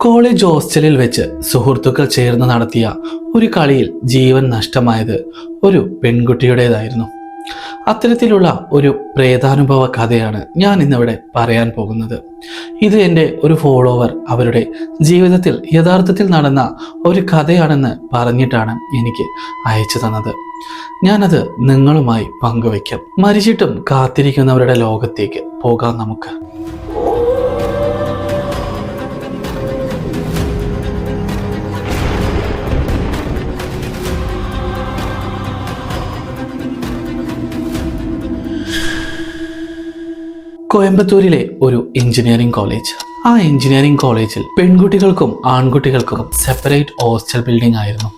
College ഹോസ്റ്റലിൽ വെച്ച് സുഹൃത്തുക്കൾ ചേർന്ന് നടത്തിയ ഒരു കളിയിൽ ജീവൻ നഷ്ടമായത് ഒരു പെൺകുട്ടിയുടേതായിരുന്നു. അത്തരത്തിലുള്ള ഒരു പ്രേതാനുഭവ കഥയാണ് ഞാൻ ഇന്നിവിടെ പറയാൻ പോകുന്നത്. ഇത് എന്റെ ഒരു ഫോളോവർ അവരുടെ ജീവിതത്തിൽ യഥാർത്ഥത്തിൽ നടന്ന ഒരു കഥയാണെന്ന് പറഞ്ഞിട്ടാണ് എനിക്ക് അയച്ചു തന്നത്. ഞാനത് നിങ്ങളുമായി പങ്കുവയ്ക്കാം. മരിച്ചിട്ടും കാത്തിരിക്കുന്നവരുടെ ലോകത്തേക്ക് പോകാം നമുക്ക്. കോയമ്പത്തൂരിലെ ഒരു എഞ്ചിനീയറിംഗ് കോളേജ് ആ എഞ്ചിനീയറിംഗ് കോളേജിൽ പെൺകുട്ടികൾക്കും ആൺകുട്ടികൾക്കും സെപ്പറേറ്റ് ഹോസ്റ്റൽ ബിൽഡിംഗ് ആയിരുന്നു.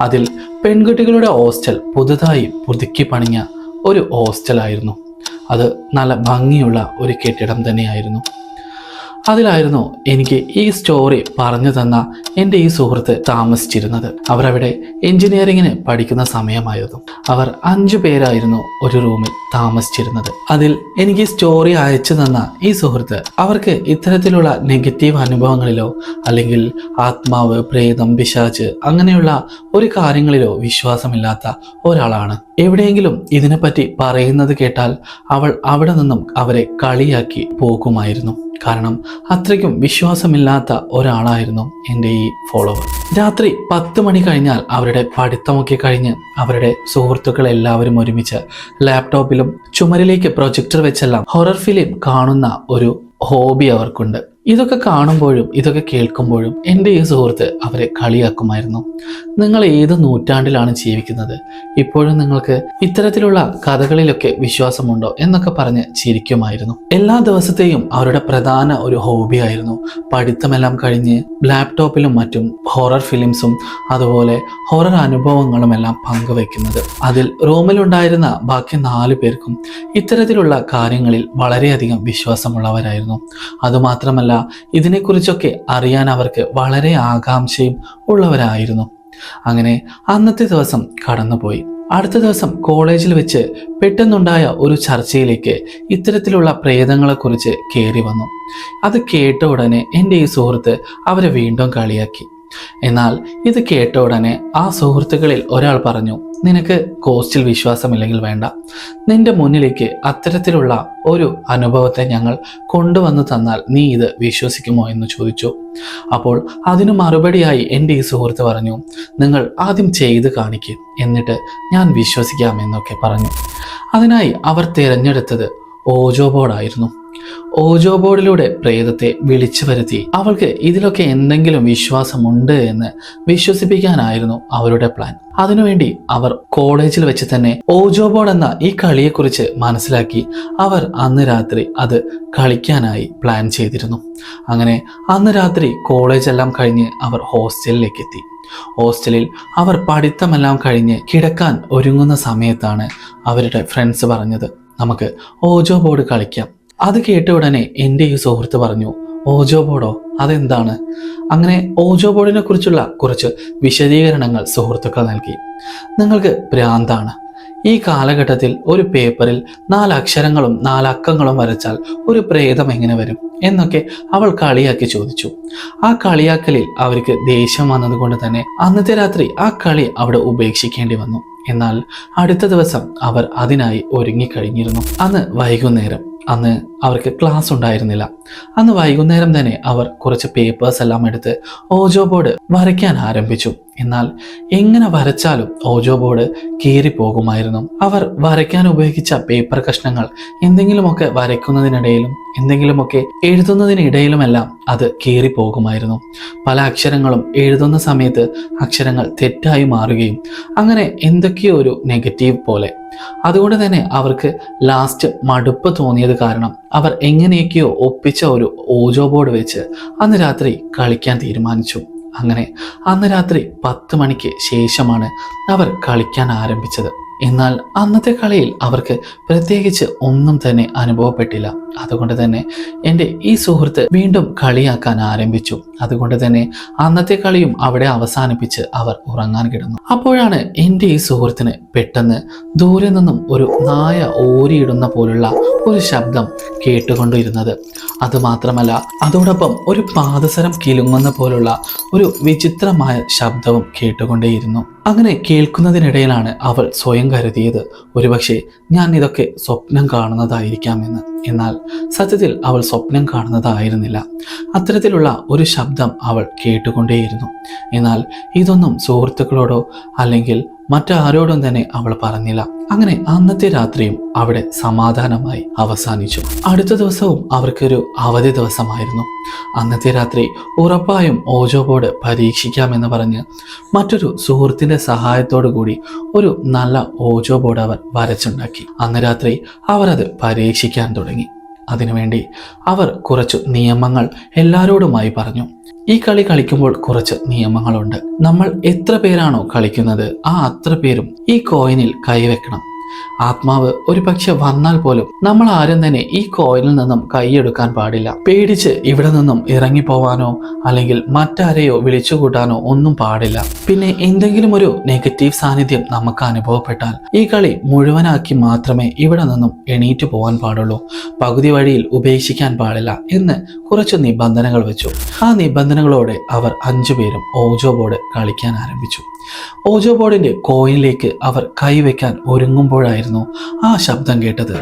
അതിൽ പെൺകുട്ടികളുടെ ഹോസ്റ്റൽ പുതുതായി പുതുക്കി പണിഞ്ഞ ഒരു ഹോസ്റ്റലായിരുന്നു അത് നല്ല ഭംഗിയുള്ള ഒരു കെട്ടിടം തന്നെയായിരുന്നു. അതിലായിരുന്നു എനിക്ക് ഈ സ്റ്റോറി പറഞ്ഞു തന്ന എന്റെ ഈ സുഹൃത്ത് താമസിച്ചിരുന്നത്. അവരവിടെ എഞ്ചിനീയറിങ്ങിന് പഠിക്കുന്ന സമയമായിരുന്നു. അവർ അഞ്ചു പേരായിരുന്നു ഒരു റൂമിൽ താമസിച്ചിരുന്നത്. അതിൽ എനിക്ക് സ്റ്റോറി അയച്ചു തന്ന ഈ സുഹൃത്ത് അവർക്ക് ഇത്തരത്തിലുള്ള നെഗറ്റീവ് അനുഭവങ്ങളിലോ അല്ലെങ്കിൽ ആത്മാവ് പ്രേതം പിശാച്ച് അങ്ങനെയുള്ള ഒരു കാര്യങ്ങളിലോ വിശ്വാസമില്ലാത്ത ഒരാളാണ്. എവിടെയെങ്കിലും ഇതിനെപ്പറ്റി പറയുന്നത് കേട്ടാൽ അവൾ അവിടെ നിന്നും അവരെ കളിയാക്കി പോകുമായിരുന്നു. കാരണം അത്രയ്ക്കും വിശ്വാസമില്ലാത്ത ഒരാളായിരുന്നു എന്റെ ഈ ഫോളോവർ രാത്രി പത്ത് മണി കഴിഞ്ഞാൽ അവരുടെ പഠിത്തമൊക്കെ കഴിഞ്ഞ് അവരുടെ സുഹൃത്തുക്കൾ എല്ലാവരും ഒരുമിച്ച് ലാപ്ടോപ്പിലും ചുമരിലേക്ക് പ്രൊജക്ടർ വെച്ചെല്ലാം ഹൊറർ ഫിലിം കാണുന്ന ഒരു ഹോബി അവർക്കുണ്ട്. ഇതൊക്കെ കാണുമ്പോഴും ഇതൊക്കെ കേൾക്കുമ്പോഴും എന്റെ ഈ സുഹൃത്ത് അവരെ കളിയാക്കുമായിരുന്നു. നിങ്ങൾ ഏത് നൂറ്റാണ്ടിലാണ് ജീവിക്കുന്നത്? ഇപ്പോഴും നിങ്ങൾക്ക് ഇത്തരത്തിലുള്ള കഥകളിലൊക്കെ വിശ്വാസമുണ്ടോ എന്നൊക്കെ പറഞ്ഞ് ചിരിക്കുമായിരുന്നു. എല്ലാ ദിവസത്തെയും അവരുടെ പ്രധാന ഒരു ഹോബി ആയിരുന്നു. പഠിത്തമെല്ലാം കഴിഞ്ഞ് ലാപ്ടോപ്പിലും മറ്റും ഹൊറർ ഫിലിംസും അതുപോലെ ഹൊറർ അനുഭവങ്ങളും എല്ലാം പങ്കുവെക്കുന്നത് അതിൽ റൂമിലുണ്ടായിരുന്ന ബാക്കി നാല് പേർക്കും ഇത്തരത്തിലുള്ള കാര്യങ്ങളിൽ വളരെയധികം വിശ്വാസമുള്ളവരായിരുന്നു. അതുമാത്രമല്ല ഇതിനെക്കുറിച്ചൊക്കെ അറിയാൻ അവർക്ക് വളരെ ആകാംക്ഷയും ഉള്ളവരായിരുന്നു. അങ്ങനെ അന്നത്തെ ദിവസം കടന്നുപോയി. അടുത്ത ദിവസം കോളേജിൽ വെച്ച് പെട്ടെന്നുണ്ടായ ഒരു ചർച്ചയിലേക്ക് ഇത്തരത്തിലുള്ള പ്രേതങ്ങളെക്കുറിച്ച് കയറി വന്നു. അത് കേട്ട ഉടനെ എന്റെ ഈ സുഹൃത്ത് അവരെ വീണ്ടും കളിയാക്കി. എന്നാൽ ഇത് കേട്ട ഉടനെ ആ സുഹൃത്തുക്കളിൽ ഒരാൾ പറഞ്ഞു നിനക്ക് കോസ്റ്റിൽ വിശ്വാസമില്ലെങ്കിൽ വേണ്ട. നിന്റെ മുന്നിലേക്ക് അത്തരത്തിലുള്ള ഒരു അനുഭവത്തെ ഞങ്ങൾ കൊണ്ടുവന്നു തന്നാൽ നീ ഇത് വിശ്വസിക്കുമോ എന്ന് ചോദിച്ചു. അപ്പോൾ അതിനു മറുപടിയായി എന്റെ ഈ സുഹൃത്ത് പറഞ്ഞു നിങ്ങൾ ആദ്യം ചെയ്ത് കാണിക്കും. എന്നിട്ട് ഞാൻ വിശ്വസിക്കാമെന്നൊക്കെ പറഞ്ഞു. അതിനായി അവർ തിരഞ്ഞെടുത്തത് ഓജോ ബോർഡായിരുന്നു. ഓജോ ബോർഡിലൂടെ പ്രേതത്തെ വിളിച്ചു വരുത്തി. അവൾക്ക് ഇതിലൊക്കെ എന്തെങ്കിലും വിശ്വാസമുണ്ട് എന്ന് വിശ്വസിപ്പിക്കാനായിരുന്നു അവരുടെ പ്ലാൻ. അതിനുവേണ്ടി അവർ കോളേജിൽ വെച്ച് തന്നെ ഓജോ ബോർഡ് എന്ന ഈ കളിയെക്കുറിച്ച് മനസ്സിലാക്കി അവർ അന്ന് രാത്രി അത് കളിക്കാനായി പ്ലാൻ ചെയ്തിരുന്നു. അങ്ങനെ അന്ന് രാത്രി കോളേജെല്ലാം കഴിഞ്ഞ് അവർ ഹോസ്റ്റലിലേക്ക് എത്തി ഹോസ്റ്റലിൽ അവർ പഠിത്തമെല്ലാം കഴിഞ്ഞ് കിടക്കാൻ ഒരുങ്ങുന്ന സമയത്താണ് അവരുടെ ഫ്രണ്ട്സ് പറഞ്ഞത്. നമുക്ക് ഓജോ ബോർഡ് കളിക്കാം. അത് കേട്ട ഉടനെ എന്റെ ഈ സുഹൃത്ത് പറഞ്ഞു ഓജോ ബോർഡോ അതെന്താണ്? അങ്ങനെ ഓജോ ബോർഡിനെ കുറിച്ചുള്ള കുറച്ച് വിശദീകരണങ്ങൾ സുഹൃത്തുക്കൾ നൽകി. നിങ്ങൾക്ക് ഭ്രാന്താണ്. ഈ കാലഘട്ടത്തിൽ ഒരു പേപ്പറിൽ നാല് അക്ഷരങ്ങളും നാല് അക്കങ്ങളും വരച്ചാൽ ഒരു പ്രേതം എങ്ങനെ വരും? എന്നൊക്കെ അവൾ കളിയാക്കി ചോദിച്ചു. ആ കളിയാക്കലിൽ അവർക്ക് ദേഷ്യം വന്നതുകൊണ്ട് തന്നെ അന്നത്തെ രാത്രി ആ കളി അവിടെ ഉപേക്ഷിക്കേണ്ടി വന്നു. എന്നാൽ അടുത്ത ദിവസം അവർ അതിനായി ഒരുങ്ങിക്കഴിഞ്ഞിരുന്നു. അന്ന് വൈകുന്നേരം അന്ന് അവർക്ക് ക്ലാസ് ഉണ്ടായിരുന്നില്ല. അന്ന് വൈകുന്നേരം തന്നെ അവർ കുറച്ച് പേപ്പേഴ്സ് എല്ലാം എടുത്ത് ഓജോ ബോർഡ് വരയ്ക്കാൻ ആരംഭിച്ചു. എന്നാൽ എങ്ങനെ വരച്ചാലും ഓജോ ബോർഡ് കീറി കീറിപ്പോകുമായിരുന്നു. അവർ വരയ്ക്കാൻ ഉപയോഗിച്ച പേപ്പർ കഷ്ണങ്ങൾ എന്തെങ്കിലുമൊക്കെ വരയ്ക്കുന്നതിനിടയിലും എന്തെങ്കിലുമൊക്കെ എഴുതുന്നതിനിടയിലുമെല്ലാം അത് കീറി കീറിപ്പോകുമായിരുന്നു. പല അക്ഷരങ്ങളും എഴുതുന്ന സമയത്ത് അക്ഷരങ്ങൾ തെറ്റായി മാറുകയും അങ്ങനെ എന്തൊക്കെയോ ഒരു നെഗറ്റീവ് പോലെ അതുകൊണ്ട് തന്നെ അവർക്ക് ലാസ്റ്റ് മടുപ്പ് തോന്നിയത് കാരണം അവർ എങ്ങനെയൊക്കെയോ ഒപ്പിച്ച ഒരു ഓജോ ബോർഡ് വെച്ച് അന്ന് രാത്രി കളിക്കാൻ തീരുമാനിച്ചു. അങ്ങനെ അന്ന് രാത്രി പത്ത് മണിക്ക് ശേഷമാണ് അവർ കളിക്കാൻ ആരംഭിച്ചത്. എന്നാൽ അന്നത്തെ കളിയിൽ അവർക്ക് പ്രത്യേകിച്ച് ഒന്നും തന്നെ അനുഭവപ്പെട്ടില്ല. അതുകൊണ്ട് തന്നെ എന്റെ ഈ സുഹൃത്ത് വീണ്ടും കളിയാക്കാൻ ആരംഭിച്ചു. അതുകൊണ്ട് തന്നെ അന്നത്തെ കളിയും അവിടെ അവസാനിപ്പിച്ച് അവർ ഉറങ്ങാൻ കിടന്നു. അപ്പോഴാണ് എന്റെ ഈ സുഹൃത്തിന് പെട്ടെന്ന് ദൂരെ നിന്നും ഒരു നായ ഓരിയിടുന്ന പോലുള്ള ഒരു ശബ്ദം കേട്ടുകൊണ്ടിരുന്നത്. അതുമാത്രമല്ല അതോടൊപ്പം ഒരു പാദസരം കിലുങ്ങുന്ന പോലുള്ള ഒരു വിചിത്രമായ ശബ്ദവും കേട്ടുകൊണ്ടേയിരുന്നു. അങ്ങനെ കേൾക്കുന്നതിനിടയിലാണ് അവൾ സ്വയം കരുതിയത് ഒരുപക്ഷെ ഞാൻ ഇതൊക്കെ സ്വപ്നം കാണുന്നതായിരിക്കാമെന്ന്. എന്നാൽ സത്യത്തിൽ അവൾ സ്വപ്നം കാണുന്നതായിരുന്നില്ല. അത്തരത്തിലുള്ള ഒരു ശബ്ദം അവൾ കേട്ടുകൊണ്ടേയിരുന്നു. എന്നാൽ ഇതൊന്നും സുഹൃത്തുക്കളോടോ അല്ലെങ്കിൽ മറ്റാരോടും തന്നെ അവൾ പറഞ്ഞില്ല. അങ്ങനെ അന്നത്തെ രാത്രിയും അവിടെ സമാധാനമായി അവസാനിച്ചു. അടുത്ത ദിവസവും അവർക്കൊരു അവധി ദിവസമായിരുന്നു. അന്നത്തെ രാത്രി ഉറപ്പായും ഓജോ ബോർഡ് പരീക്ഷിക്കാമെന്ന് പറഞ്ഞ് മറ്റൊരു സുഹൃത്തിന്റെ സഹായത്തോടു കൂടി ഒരു നല്ല ഓജോ ബോർഡ് അവർ വരച്ചുണ്ടാക്കി. അന്ന് രാത്രി അവർ അത് പരീക്ഷിക്കാൻ തുടങ്ങി. അതിനുവേണ്ടി അവർ കുറച്ച് നിയമങ്ങൾ എല്ലാവരോടുമായി പറഞ്ഞു. ഈ കളി കളിക്കുമ്പോൾ കുറച്ച് നിയമങ്ങളുണ്ട്. നമ്മൾ എത്ര പേരാണോ കളിക്കുന്നത് ആ അത്ര പേരും ഈ കോയിനിൽ കൈവെക്കണം. ആത്മാവ് ഒരു പക്ഷെ വന്നാൽ പോലും നമ്മൾ ആരും തന്നെ ഈ കോയിലിൽ നിന്നും കൈയെടുക്കാൻ പാടില്ല. പേടിച്ച് ഇവിടെ നിന്നും ഇറങ്ങിപ്പോവാനോ അല്ലെങ്കിൽ മറ്റാരെയോ വിളിച്ചുകൂട്ടാനോ ഒന്നും പാടില്ല. പിന്നെ എന്തെങ്കിലും ഒരു നെഗറ്റീവ് സാന്നിധ്യം നമുക്ക് അനുഭവപ്പെട്ടാൽ ഈ കളി മുഴുവനാക്കി മാത്രമേ ഇവിടെ നിന്നും എണീറ്റ് പോകാൻ പാടുള്ളൂ. പകുതി വഴിയിൽ ഉപേക്ഷിക്കാൻ പാടില്ല എന്ന് കുറച്ച് നിബന്ധനകൾ വെച്ചു. ആ നിബന്ധനകളോടെ അവർ അഞ്ചുപേരും ഓജോ ബോർഡ് കളിക്കാൻ ആരംഭിച്ചു. ഓജോ ബോർഡിന്റെ കോയിനിലേക്ക് അവർ കൈവയ്ക്കാൻ ഒരുങ്ങുമ്പോഴായിരുന്നു ആ ശബ്ദം കേട്ടത്.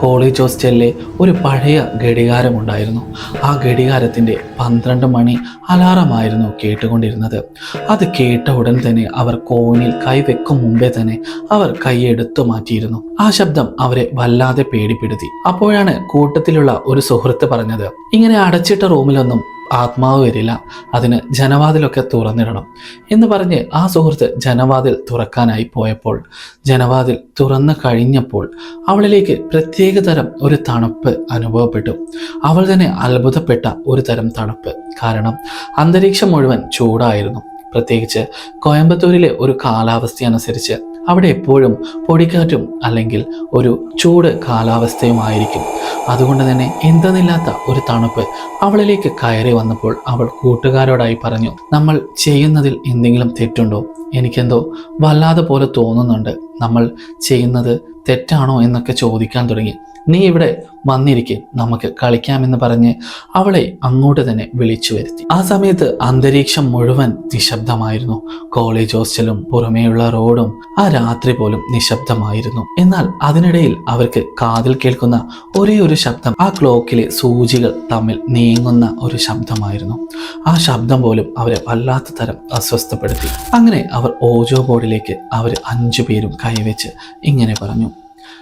കോളേജ് ഹോസ്റ്റലിലെ ഒരു പഴയ ഘടികാരമുണ്ടായിരുന്നു. ആ ഘടികാരത്തിന്റെ പന്ത്രണ്ട് മണി അലാറമായിരുന്നു കേട്ടുകൊണ്ടിരുന്നത്. അത് കേട്ട ഉടൻ തന്നെ അവർ കോണിൽ കൈവെക്കും മുമ്പേ തന്നെ അവർ കൈയെടുത്തു മാറ്റിയിരുന്നു. ആ ശബ്ദം അവരെ വല്ലാതെ പേടിപ്പെടുത്തി. അപ്പോഴാണ് കൂട്ടത്തിലുള്ള ഒരു സുഹൃത്ത് പറഞ്ഞത് ഇങ്ങനെ അടച്ചിട്ട റൂമിലൊന്നും ആത്മാവ് വരില്ല. അതിന് ജനവാതിലൊക്കെ തുറന്നിടണം എന്ന് പറഞ്ഞ് ആ സുഹൃത്ത് ജനവാതിൽ തുറക്കാനായി പോയപ്പോൾ ജനവാതിൽ തുറന്നു കഴിഞ്ഞപ്പോൾ അവളിലേക്ക് പ്രത്യേക തരം ഒരു തണുപ്പ് അനുഭവപ്പെട്ടു. അവൾ തന്നെ അത്ഭുതപ്പെട്ട ഒരു തരം തണുപ്പ്. കാരണം അന്തരീക്ഷം മുഴുവൻ ചൂടായിരുന്നു. പ്രത്യേകിച്ച് കോയമ്പത്തൂരിലെ ഒരു കാലാവസ്ഥ അനുസരിച്ച് അവിടെ എപ്പോഴും പൊടിക്കാറ്റും അല്ലെങ്കിൽ ഒരു ചൂട് കാലാവസ്ഥയുമായിരിക്കും. അതുകൊണ്ട് തന്നെ എന്തെന്നില്ലാത്ത ഒരു തണുപ്പ് അവളിലേക്ക് കയറി വന്നപ്പോൾ അവൾ കൂട്ടുകാരോടായി പറഞ്ഞു നമ്മൾ ചെയ്യുന്നതിൽ എന്തെങ്കിലും തെറ്റുണ്ടോ? എനിക്കെന്തോ വല്ലാതെ പോലെ തോന്നുന്നുണ്ട്. നമ്മൾ ചെയ്യുന്നത് തെറ്റാണോ? എന്നൊക്കെ ചോദിക്കാൻ തുടങ്ങി. നീ ഇവിടെ വന്നിരിക്കെ നമുക്ക് കളിക്കാമെന്ന് പറഞ്ഞ് അവളെ അങ്ങോട്ട് തന്നെ വിളിച്ചു വരുത്തി. ആ സമയത്ത് അന്തരീക്ഷം മുഴുവൻ നിശബ്ദമായിരുന്നു. കോളേജ് ഹോസ്റ്റലും പുറമേയുള്ള റോഡും ആ രാത്രി പോലും നിശബ്ദമായിരുന്നു. എന്നാൽ അതിനിടയിൽ അവർക്ക് കാതിൽ കേൾക്കുന്ന ഒരേ ഒരു ശബ്ദം ആ ക്ലോക്കിലെ സൂചികൾ തമ്മിൽ നീങ്ങുന്ന ഒരു ശബ്ദമായിരുന്നു. ആ ശബ്ദം പോലും അവരെ വല്ലാത്ത തരം അസ്വസ്ഥപ്പെടുത്തി. അങ്ങനെ അവർ ഓജോ ബോർഡിലേക്ക് അവർ അഞ്ചു പേരും കൈവച്ച് ഇങ്ങനെ പറഞ്ഞു.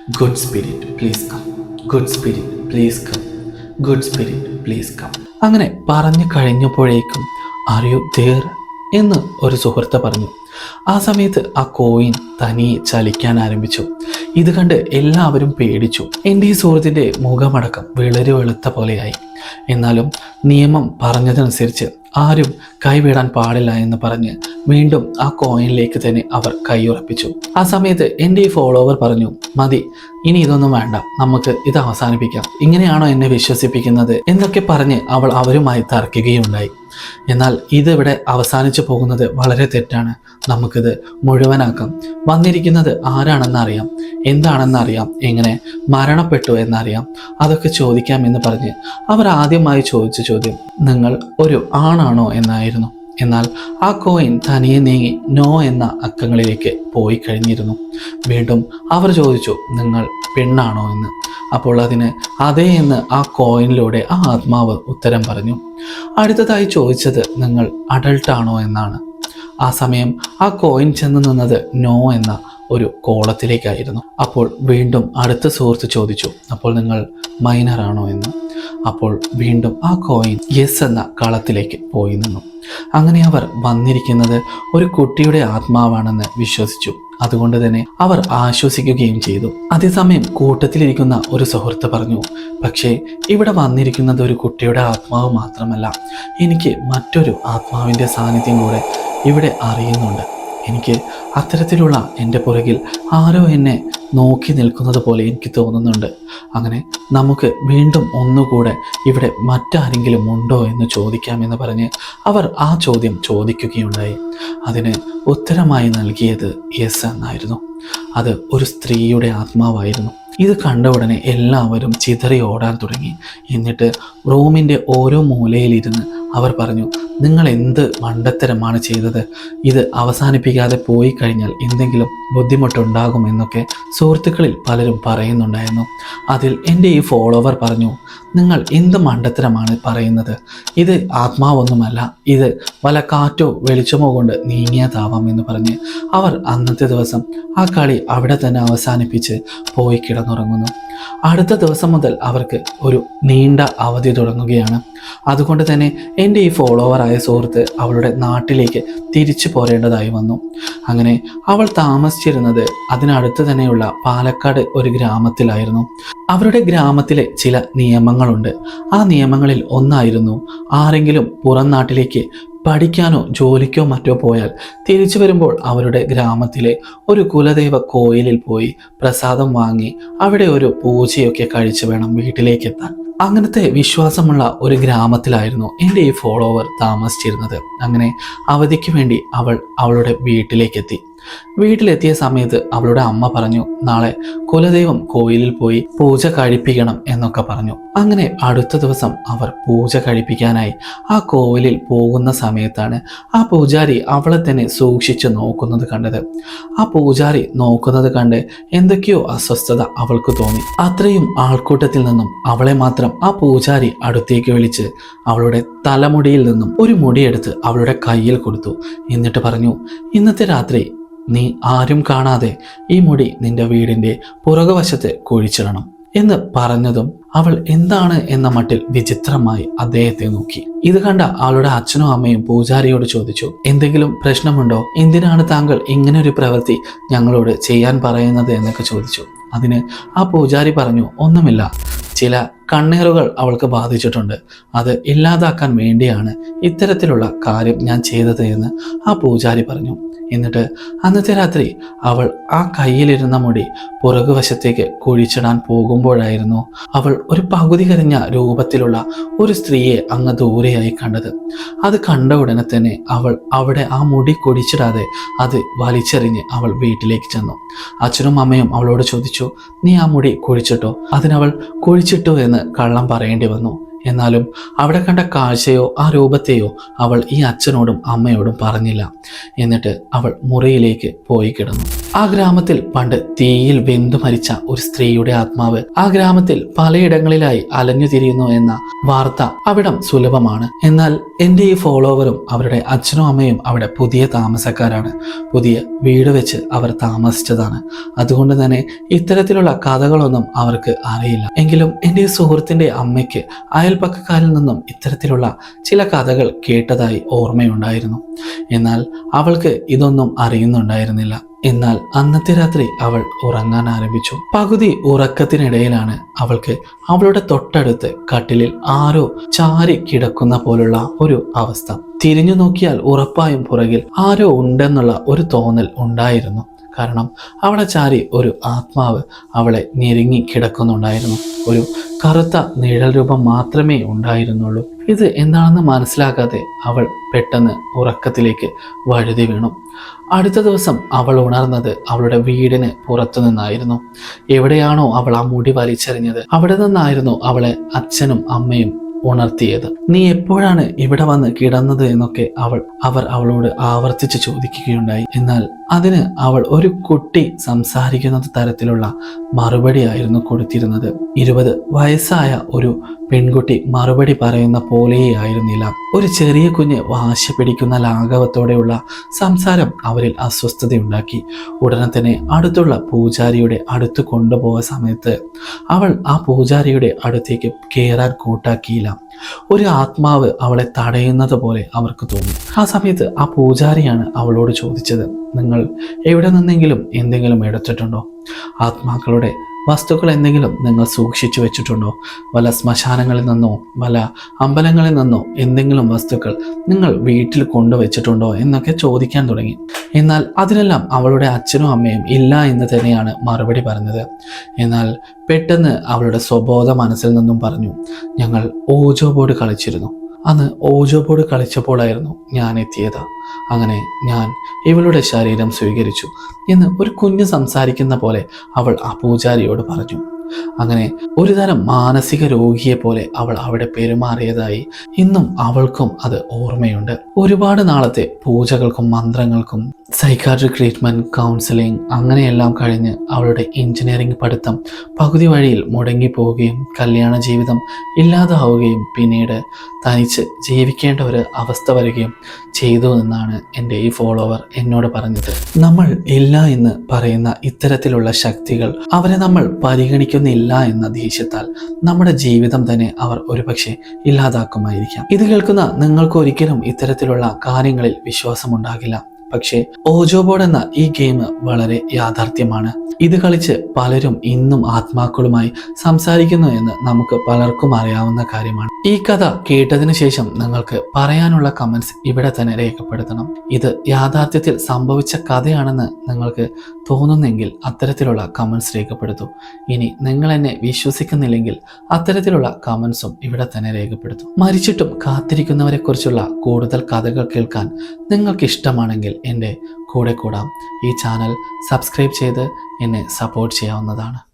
Good spirit please come good spirit please come good spirit please come അങ്ങനെ പറഞ്ഞു കഴിഞ്ഞപ്പോഴേക്കും ആർ യു ദേർ എന്ന് ഒരു സുഹൃത്ത് പറഞ്ഞു. ആ സമയത്ത് ആ കോയിൻ തനിയെ ചലിക്കാൻ ആരംഭിച്ചു. ഇത് കണ്ട് എല്ലാവരും പേടിച്ചു. എന്റെ ഈ സുഹൃത്തിന്റെ മുഖമടക്കം വിളരി വെളുത്ത പോലെയായി. എന്നാലും നിയമം പറഞ്ഞതനുസരിച്ച് ആരും കൈവിടാൻ പാടില്ല എന്ന് പറഞ്ഞ് വീണ്ടും ആ കോയിനിലേക്ക് തന്നെ അവർ കൈയുറപ്പിച്ചു. ആ സമയത്ത് എന്റെ ഈ ഫോളോവർ പറഞ്ഞു മതി ഇനി ഇതൊന്നും വേണ്ട നമുക്ക് ഇത് അവസാനിപ്പിക്കാം. ഇങ്ങനെയാണോ എന്നെ വിശ്വസിപ്പിക്കുന്നത്? എന്നൊക്കെ പറഞ്ഞ് അവൾ അവരുമായി തർക്കുകയുണ്ടായി എന്നാൽ ഇതിവിടെ അവസാനിച്ചു പോകുന്നത് വളരെ തെറ്റാണ്. നമുക്കിത് മുഴുവനാക്കാം. വന്നിരിക്കുന്നത് ആരാണെന്നറിയാം. എന്താണെന്നറിയാം. എങ്ങനെ മരണപ്പെട്ടു എന്നറിയാം. അതൊക്കെ ചോദിക്കാം എന്ന് പറഞ്ഞ് അവർ ആദ്യമായി ചോദിച്ച ചോദ്യം നിങ്ങൾ ഒരു ആണാണോ? എന്നായിരുന്നു. എന്നാൽ ആ കോയിൻ തനിയെ നീങ്ങി നോ എന്ന അക്കങ്ങളിലേക്ക് പോയി കഴിഞ്ഞിരുന്നു. വീണ്ടും അവർ ചോദിച്ചു നിങ്ങൾ പെണ്ണാണോ എന്ന്? അപ്പോൾ അതിന് അതെ എന്ന് ആ കോയിനിലൂടെ ആ ആത്മാവ് ഉത്തരം പറഞ്ഞു. അടുത്തതായി ചോദിച്ചത് നിങ്ങൾ അഡൾട്ടാണോ എന്നാണ്. ആ സമയം ആ കോയിൻ ചെന്ന് നിന്നത് നോ എന്ന ഒരു കോളത്തിലേക്കായിരുന്നു. അപ്പോൾ വീണ്ടും അടുത്ത സുഹൃത്ത് ചോദിച്ചു അപ്പോൾ നിങ്ങൾ മൈനറാണോ എന്ന്? അപ്പോൾ വീണ്ടും ആ കോയിൻ യെസ് എന്ന കളത്തിലേക്ക് പോയി നിന്നു. അങ്ങനെ അവർ വന്നിരിക്കുന്നത് ഒരു കുട്ടിയുടെ ആത്മാവാണെന്ന് വിശ്വസിച്ചു. അതുകൊണ്ട് തന്നെ അവർ ആശ്വസിക്കുകയും ചെയ്തു. അതേസമയം കൂട്ടത്തിലിരിക്കുന്ന ഒരു സുഹൃത്ത് പറഞ്ഞു പക്ഷേ ഇവിടെ വന്നിരിക്കുന്നത് ഒരു കുട്ടിയുടെ ആത്മാവ് മാത്രമല്ല. എനിക്ക് മറ്റൊരു ആത്മാവിന്റെ സാന്നിധ്യം കൂടെ ഇവിടെ അറിയുന്നുണ്ട്. എനിക്ക് അത്തരത്തിലുള്ള എന്റെ പുറകിൽ ആരോ എന്നെ നോക്കി നിൽക്കുന്നത് പോലെ എനിക്ക് തോന്നുന്നുണ്ട്. അങ്ങനെ നമുക്ക് വീണ്ടും ഒന്നുകൂടെ ഇവിടെ മറ്റാരെങ്കിലും ഉണ്ടോ എന്ന് ചോദിക്കാമെന്ന് പറഞ്ഞ് അവർ ആ ചോദ്യം ചോദിക്കുകയുണ്ടായി. അതിന് ഉത്തരമായി നൽകിയത് യെസ് എന്നായിരുന്നു. അത് ഒരു സ്ത്രീയുടെ ആത്മാവായിരുന്നു. ഇത് കണ്ട ഉടനെ എല്ലാവരും ചിതറി ഓടാൻ തുടങ്ങി. എന്നിട്ട് റൂമിന്റെ ഓരോ മൂലയിലിരുന്ന് അവർ പറഞ്ഞു നിങ്ങൾ എന്ത് മണ്ടത്തരമാണ് ചെയ്തത്? ഇത് അവസാനിപ്പിക്കാതെ പോയി കഴിഞ്ഞാൽ എന്തെങ്കിലും ബുദ്ധിമുട്ടുണ്ടാകുമെന്നൊക്കെ സുഹൃത്തുക്കളിൽ പലരും പറയുന്നുണ്ടായിരുന്നു. അതിൽ എന്റെ ഈ ഫോളോവർ പറഞ്ഞു നിങ്ങൾ എന്ത് മണ്ടത്തരമാണ് പറയുന്നത്? ഇത് ആത്മാവൊന്നുമല്ല. ഇത് വല കാറ്റോ വെളിച്ചമോ കൊണ്ട് നീങ്ങിയതാവാം എന്ന് പറഞ്ഞ് അവർ അന്നത്തെ ദിവസം ആ കളി അവിടെ തന്നെ അവസാനിപ്പിച്ച് പോയി കിടന്നുറങ്ങുന്നു. അടുത്ത ദിവസം മുതൽ അവർക്ക് ഒരു നീണ്ട അവധി തുടങ്ങുകയാണ്. അതുകൊണ്ട് തന്നെ എന്റെ ഈ ഫോളോവറായ സുഹൃത്ത് അവളുടെ നാട്ടിലേക്ക് തിരിച്ചു പോരേണ്ടതായി വന്നു. അങ്ങനെ അവൾ താമസിച്ചിരുന്നത് അതിനടുത്ത് തന്നെയുള്ള പാലക്കാട് ഒരു ഗ്രാമത്തിലായിരുന്നു. അവരുടെ ഗ്രാമത്തിലെ ചില നിയമങ്ങളുണ്ട്. ആ നിയമങ്ങളിൽ ഒന്നായിരുന്നു ആരെങ്കിലും പുറം നാട്ടിലേക്ക് പഠിക്കാനോ ജോലിക്കോ മറ്റോ പോയാൽ തിരിച്ചു വരുമ്പോൾ അവരുടെ ഗ്രാമത്തിലെ ഒരു കുലദേവ കോയിലിൽ പോയി പ്രസാദം വാങ്ങി അവിടെ ഒരു പൂജയൊക്കെ കഴിച്ചു വേണം വീട്ടിലേക്ക് എത്താൻ. അങ്ങനത്തെ വിശ്വാസമുള്ള ഒരു ഗ്രാമത്തിലായിരുന്നു എന്റെ ഈ ഫോളോവർ താമസിച്ചിരുന്നത്. അങ്ങനെ അവധിക്ക് വേണ്ടി അവൾ അവളുടെ വീട്ടിലേക്കെത്തി വീട്ടിലെത്തിയ സമയത്ത് അവളുടെ അമ്മ പറഞ്ഞു നാളെ കുലദൈവം കോയിലിൽ പോയി പൂജ കഴിപ്പിക്കണം എന്നൊക്കെ പറഞ്ഞു. അങ്ങനെ അടുത്ത ദിവസം അവർ പൂജ കഴിപ്പിക്കാനായി ആ കോവിലിൽ പോകുന്ന സമയത്താണ് ആ പൂജാരി അവളെ തന്നെ സൂക്ഷിച്ചു നോക്കുന്നത് കണ്ടത്. ആ പൂജാരി നോക്കുന്നത് കണ്ട് എന്തൊക്കെയോ അസ്വസ്ഥത അവൾക്ക് തോന്നി. അത്രയും ആൾക്കൂട്ടത്തിൽ നിന്നും അവളെ മാത്രം ആ പൂജാരി അടുത്തേക്ക് വിളിച്ച് അവളുടെ തലമുടിയിൽ നിന്നും ഒരു മുടിയെടുത്ത് അവളുടെ കയ്യിൽ കൊടുത്തു. എന്നിട്ട് പറഞ്ഞു ഇന്നത്തെ രാത്രി നീ ആരും കാണാതെ ഈ മുടി നിന്റെ വീടിന്റെ പുറകുവശത്ത് കുഴിച്ചിടണം എന്ന് പറഞ്ഞതും അവൾ എന്താണ് എന്ന മട്ടിൽ വിചിത്രമായി അദ്ദേഹത്തെ നോക്കി. ഇത് കണ്ട ആളുടെ അച്ഛനും അമ്മയും പൂജാരിയോട് ചോദിച്ചു എന്തെങ്കിലും പ്രശ്നമുണ്ടോ? എന്തിനാണ് താങ്കൾ ഇങ്ങനെ ഒരു പ്രവൃത്തി ഞങ്ങളോട് ചെയ്യാൻ പറയുന്നത്? എന്നൊക്കെ ചോദിച്ചു. അതിന് ആ പൂജാരി പറഞ്ഞു ഒന്നുമില്ല. ചില കണ്ണീറുകൾ അവൾക്ക് ബാധിച്ചിട്ടുണ്ട്. അത് ഇല്ലാതാക്കാൻ വേണ്ടിയാണ് ഇത്തരത്തിലുള്ള കാര്യം ഞാൻ ചെയ്തത് എന്ന് ആ പൂജാരി പറഞ്ഞു. എന്നിട്ട് അന്നത്തെ രാത്രി അവൾ ആ കയ്യിലിരുന്ന മുടി പുറകുവശത്തേക്ക് കുഴിച്ചിടാൻ പോകുമ്പോഴായിരുന്നു അവൾ ഒരു പകുതി കരിഞ്ഞ രൂപത്തിലുള്ള ഒരു സ്ത്രീയെ അങ്ങ് ദൂരെയായി കണ്ടത്. അത് കണ്ട ഉടനെ തന്നെ അവൾ അവിടെ ആ മുടി കൊടിച്ചിടാതെ അത് വലിച്ചെറിഞ്ഞ് അവൾ വീട്ടിലേക്ക് ചെന്നു. അച്ഛനും അമ്മയും അവളോട് ചോദിച്ചു നീ ആ മുടി കുഴിച്ചിട്ടോ? അതിനവൾ കുഴിച്ചിട്ടു എന്ന് കള്ളം പറയേണ്ടി വന്നു. എന്നാലും അവിടെ കണ്ട കാഴ്ചയോ ആ രൂപത്തെയോ അവൾ ഈ അച്ഛനോടും അമ്മയോടും പറഞ്ഞില്ല. എന്നിട്ട് അവൾ മുറിയിലേക്ക് പോയി കിടന്നു. ആ ഗ്രാമത്തിൽ പണ്ട് തീയിൽ വെന്തു മരിച്ച ഒരു സ്ത്രീയുടെ ആത്മാവ് ആ ഗ്രാമത്തിൽ പലയിടങ്ങളിലായി അലഞ്ഞു തിരിയുന്നു എന്ന വാർത്ത അവിടം സുലഭമാണ്. എന്നാൽ എന്റെ ഈ ഫോളോവറും അവരുടെ അച്ഛനും അമ്മയും അവിടെ പുതിയ താമസക്കാരാണ്. പുതിയ വീട് വെച്ച് അവർ താമസിച്ചതാണ്. അതുകൊണ്ട് തന്നെ ഇത്തരത്തിലുള്ള കഥകളൊന്നും അവർക്ക് അറിയില്ല. എങ്കിലും എന്റെ സുഹൃത്തിന്റെ അമ്മയ്ക്ക് അയൽപ്പക്കക്കാരിൽ നിന്നും ഇത്തരത്തിലുള്ള ചില കഥകൾ കേട്ടതായി ഓർമ്മയുണ്ടായിരുന്നു. എന്നാൽ അവൾക്ക് ഇതൊന്നും അറിയുന്നുണ്ടായിരുന്നില്ല. എന്നാൽ അന്നത്തെ രാത്രി അവൾ ഉറങ്ങാൻ ആരംഭിച്ചു. പകുതി ഉറക്കത്തിനിടയിലാണ് അവൾക്ക് അവളുടെ തൊട്ടടുത്ത് കട്ടിലിൽ ആരോ ചാരി കിടക്കുന്ന പോലുള്ള ഒരു അവസ്ഥ. തിരിഞ്ഞു നോക്കിയാൽ ഉറപ്പായും പുറകിൽ ആരോ ഉണ്ടെന്നുള്ള ഒരു തോന്നൽ ഉണ്ടായിരുന്നു. കാരണം അവളെ ചാരി ഒരു ആത്മാവ് അവളെ ഞെരുങ്ങി കിടക്കുന്നുണ്ടായിരുന്നു. ഒരു കറുത്ത നിഴൽ രൂപം മാത്രമേ ഉണ്ടായിരുന്നുള്ളൂ. ഇത് എന്താണെന്ന് മനസ്സിലാക്കാതെ അവൾ പെട്ടെന്ന് ഉറക്കത്തിലേക്ക് വഴുതി വീണു. അടുത്ത ദിവസം അവൾ ഉണർന്നത് അവളുടെ വീടിന് പുറത്തു നിന്നായിരുന്നു. എവിടെയാണോ അവൾ ആ മുടി വലിച്ചെറിഞ്ഞത്. അവിടെ നിന്നായിരുന്നു അവളെ അച്ഛനും അമ്മയും ഉണർത്തിയത്. നീ എപ്പോഴാണ് ഇവിടെ വന്ന് കിടന്നത്? എന്നൊക്കെ അവൾ അവർ അവളോട് ആവർത്തിച്ച് ചോദിക്കുകയുണ്ടായി. എന്നാൽ അതിന് അവൾ ഒരു കുട്ടി സംസാരിക്കുന്ന തരത്തിലുള്ള മറുപടി ആയിരുന്നു കൊടുത്തിരുന്നത്. ഇരുപത് വയസ്സായ ഒരു പെൺകുട്ടി മറുപടി പറയുന്ന പോലെയായിരുന്നില്ല ഒരു ചെറിയ കുഞ്ഞ് വാശി പിടിക്കുന്ന ലാഘവത്തോടെയുള്ള സംസാരം അവരിൽ അസ്വസ്ഥതയുണ്ടാക്കി. ഉടനെ തന്നെ അടുത്തുള്ള പൂജാരിയുടെ അടുത്ത് കൊണ്ടുപോയ സമയത്ത് അവൾ ആ പൂജാരിയുടെ അടുത്തേക്ക് കയറാൻ കൂട്ടാക്കിയില്ല. ഒരു ആത്മാവ് അവളെ തടയുന്നത് പോലെ അവർക്ക് തോന്നി. ആ സമയത്ത് ആ പൂജാരിയാണ് അവളോട് ചോദിച്ചത് നിങ്ങൾ എവിടെ നിന്നെങ്കിലും എന്തെങ്കിലും എടുത്തിട്ടുണ്ടോ? ആത്മാക്കളുടെ വസ്തുക്കൾ എന്തെങ്കിലും നിങ്ങൾ സൂക്ഷിച്ചു വെച്ചിട്ടുണ്ടോ? വല്ല ശ്മശാനങ്ങളിൽ നിന്നോ വല്ല അമ്പലങ്ങളിൽ നിന്നോ എന്തെങ്കിലും വസ്തുക്കൾ നിങ്ങൾ വീട്ടിൽ കൊണ്ടുവച്ചിട്ടുണ്ടോ എന്നൊക്കെ ചോദിക്കാൻ തുടങ്ങി. എന്നാൽ അതിനെല്ലാം അവളുടെ അച്ഛനും അമ്മയും ഇല്ല എന്ന് തന്നെയാണ് മറുപടി പറഞ്ഞത്. എന്നാൽ പെട്ടെന്ന് അവളുടെ സ്വബോധ മനസ്സിൽ നിന്നും പറഞ്ഞു ഞങ്ങൾ ഓജോ ബോർഡ് കളിച്ചിരുന്നു. അന്ന് ഓജോ ബോർഡ് കളിച്ചപ്പോഴായിരുന്നു ഞാൻ എത്തിയത്. അങ്ങനെ ഞാൻ ഇവളുടെ ശരീരം സ്വീകരിച്ചു എന്ന് ഒരു കുഞ്ഞ് സംസാരിക്കുന്ന പോലെ അവൾ ആ പൂജാരിയോട് പറഞ്ഞു. അങ്ങനെ ഒരു തരം മാനസിക രോഗിയെ പോലെ അവൾ അവിടെ പെരുമാറിയതായി ഇന്നും അവൾക്കും അത് ഓർമ്മയുണ്ട്. ഒരുപാട് നാളത്തെ പൂജകൾക്കും മന്ത്രങ്ങൾക്കും സൈക്കാട്രിക് ട്രീറ്റ്മെന്റ് കൗൺസിലിംഗ് അങ്ങനെയെല്ലാം കഴിഞ്ഞ് അവളുടെ എഞ്ചിനീയറിംഗ് പഠിത്തം പകുതി വഴിയിൽ മുടങ്ങിപ്പോവുകയും കല്യാണ ജീവിതം ഇല്ലാതാവുകയും പിന്നീട് തനിച്ച് ജീവിക്കേണ്ട ഒരു അവസ്ഥ വരികയും ചെയ്തു എന്നാണ് എന്റെ ഈ ഫോളോവർ എന്നോട് പറഞ്ഞത്. നമ്മൾ ഇല്ല എന്ന് പറയുന്ന ഇത്തരത്തിലുള്ള ശക്തികൾ അവരെ നമ്മൾ പരിഗണിക്കുന്നില്ല എന്ന ദേഷ്യത്താൽ നമ്മുടെ ജീവിതം തന്നെ അവർ ഒരുപക്ഷെ ഇല്ലാതാക്കുമായിരിക്കാം. ഇത് കേൾക്കുന്ന നിങ്ങൾക്ക് ഒരിക്കലും ഇത്തരത്തിലുള്ള കാര്യങ്ങളിൽ വിശ്വാസമുണ്ടാകില്ല. പക്ഷേ ഓജോ ബോർഡ് എന്ന ഈ ഗെയിം വളരെ യാഥാർത്ഥ്യമാണ്. ഇത് കളിച്ച് പലരും ഇന്നും ആത്മാക്കളുമായി സംസാരിക്കുന്നു എന്ന് നമുക്ക് പലർക്കും അറിയാവുന്ന കാര്യമാണ്. ഈ കഥ കേട്ടതിനു ശേഷം നിങ്ങൾക്ക് പറയാനുള്ള കമന്റ്സ് ഇവിടെ തന്നെ രേഖപ്പെടുത്തണം. ഇത് യാഥാർത്ഥ്യത്തിൽ സംഭവിച്ച കഥയാണെന്ന് നിങ്ങൾക്ക് തോന്നുന്നെങ്കിൽ അത്തരത്തിലുള്ള കമന്റ്സ് രേഖപ്പെടുത്തൂ. ഇനി നിങ്ങൾ എന്നെ വിശ്വസിക്കുന്നില്ലെങ്കിൽ അത്തരത്തിലുള്ള കമന്റ്സും ഇവിടെ തന്നെ രേഖപ്പെടുത്തും. മരിച്ചിട്ടും കാത്തിരിക്കുന്നവരെ കുറിച്ചുള്ള കൂടുതൽ കഥകൾ കേൾക്കാൻ നിങ്ങൾക്ക് ഇഷ്ടമാണെങ്കിൽ എന്റെ കൂടെ കൂടാം. ഈ ചാനൽ സബ്സ്ക്രൈബ് ചെയ്ത് എന്നെ സപ്പോർട്ട് ചെയ്യാവുന്നതാണ്.